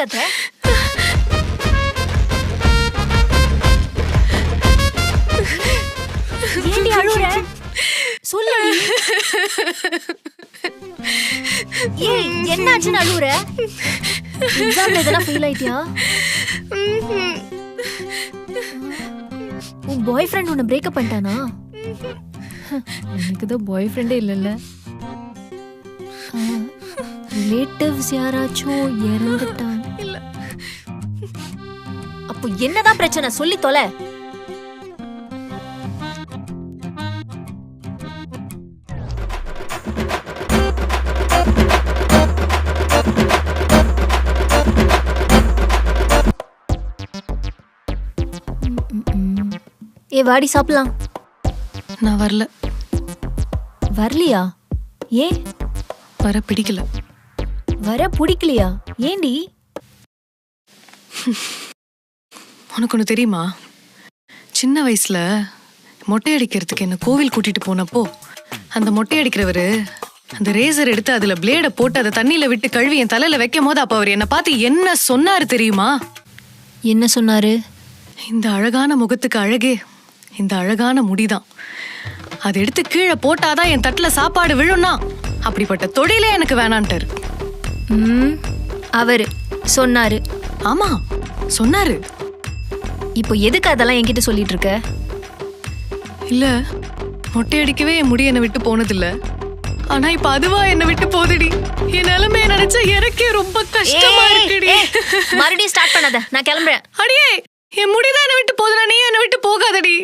கத்துற ஏண்டி அழுற சொல்லு. ஏய் என்னாச்சுன்னு அழுவுற? எக்ஸாம்ல எதனா ஃபெயில் ஆயிட்டியா? உன் பாய் ஃப்ரெண்ட் உன்னை பிரேக்கப் பண்ணிட்டானா? எனக்கு தான் பாய் ஃப்ரெண்டே இல்லைல்ல ரிலேட்டிவ்ஸ் யாராச்சும் இறந்துட்டாங்க அப்போ என்னதான் பிரச்சனை? சொல்லி தொலை. ஏ வாடி சாப்பிடலாம். நான் வரல. வரலையா? ஏன்? வர பிடிக்கல. வர பிடிக்கலையா? ஏண்டி உனக்கு ஒன்று தெரியுமா? சின்ன வயசுல மொட்டை அடிக்கிறதுக்கு என்ன கோவில் கூட்டிட்டு போனப்போ அந்த மொட்டை அடிக்கிறவரு அந்த ரேசர் எடுத்து அதுல பிளேட போட்டு அதை தண்ணியில விட்டு கழுவி என் தலையில வைக்கும் போது அப்ப அவர் என்ன பார்த்து என்ன சொன்னாரு தெரியுமா? என்ன சொன்னாரு? இந்த அழகான முகத்துக்கு அழகே இந்த அழகான முடிதான். அதை எடுத்து கீழே போட்டாதான் என் தட்டுல சாப்பாடு விழும்னா அப்படிப்பட்ட தொழிலே எனக்கு வேணான்ட்டாரு. ம் அவரு சொன்னாரு. ஆமா சொன்னாரு. இப்போ எதுக்கு அதெல்லாம் என்கிட்ட சொல்லிட்டு இருக்க இல்ல மொட்டை அடிக்கவே என் முடி என்னை விட்டு போனதில்ல. ஆனா இப்ப அதுவா என்னை விட்டு போகுதுடி என் நிலைமைய நினைச்சா எனக்கே ரொம்ப கஷ்டமா இருக்குடி. மறுபடியும் ஸ்டார்ட் பண்ணாத. நான் கிளம்புறேன். அடியே என் முடிதான் என்னை விட்டு போகுதுடா நீ என்னை விட்டு போகாதடி.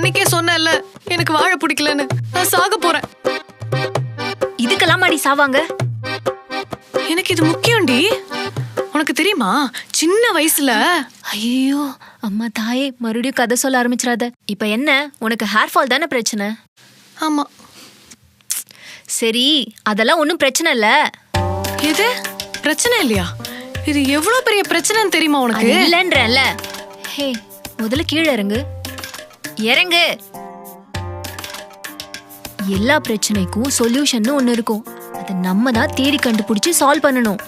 அன்னைக்கே சொன்னேன்ல எனக்கு வாழ பிடிக்கலன்னு. நான் சாக போறேன். இதுக்கெல்லாம் மாடி சாவாங்க? எனக்கு இது முக்கியம்டி. உனக்கு தெரியுமா சின்ன வயசுல? ஐயோ அம்மா தாயே மறுபடியும் கதை சொல்ல ஆரம்பிச்சிடாத. இப்ப என்ன உனக்கு ஹேர் ஃபால் தானே பிரச்சனை? ஆமா. சரி அதெல்லாம் ஒன்றும் பிரச்சனை இல்ல. எது? பிரச்சனை இல்லையா? இது எவ்வளவு பெரிய பிரச்சனைன்னு தெரியுமா உனக்கு? இல்லன்றல ஹே முதல்ல கீழே இறங்கு. இறங்கு. எல்லா பிரச்சனைக்கும் சொல்யூஷன் ஒன்னு இருக்கும். அதை நம்ம தான் தேடி கண்டுபிடிச்சு சால்வ் பண்ணணும்.